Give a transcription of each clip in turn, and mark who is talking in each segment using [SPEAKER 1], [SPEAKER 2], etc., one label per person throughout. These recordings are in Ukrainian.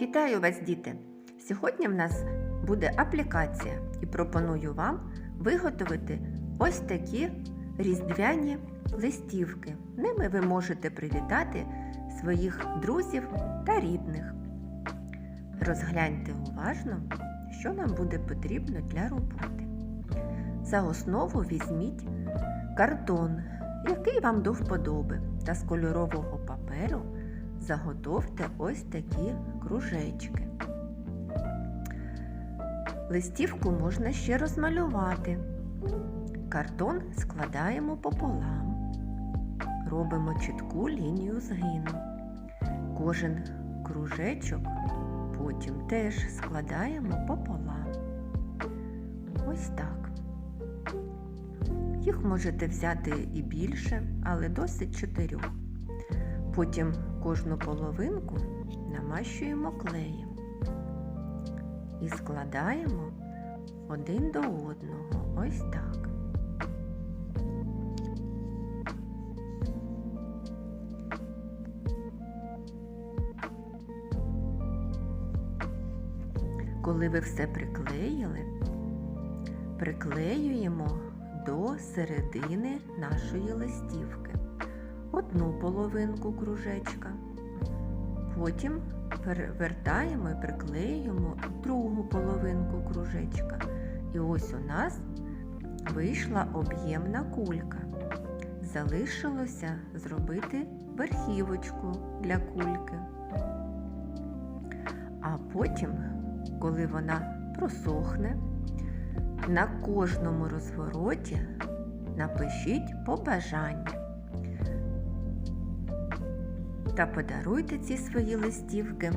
[SPEAKER 1] Вітаю вас, діти! Сьогодні в нас буде аплікація і пропоную вам виготовити ось такі різдвяні листівки. Ними ви можете привітати своїх друзів та рідних. Розгляньте уважно, що нам буде потрібно для роботи. За основу візьміть картон, який вам до вподоби, та з кольорового паперу заготовте ось такі кружечки. Листівку можна ще розмалювати. Картон складаємо пополам, робимо чітку лінію згину. Кожен кружечок потім теж складаємо пополам. Ось так. Їх можете взяти і більше, але досить чотирьох. Потім кожну половинку намащуємо клеєм і складаємо один до одного. Ось так. Коли ви все приклеїли, приклеюємо до середини нашої листівки одну половинку кружечка. Потім перевертаємо і приклеюємо другу половинку кружечка. І ось у нас вийшла об'ємна кулька. Залишилося зробити верхівочку для кульки. А потім, коли вона просохне, на кожному розвороті напишіть побажання та подаруйте ці свої листівки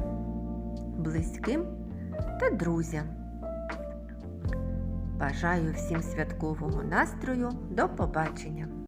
[SPEAKER 1] близьким та друзям. Бажаю всім святкового настрою. До побачення!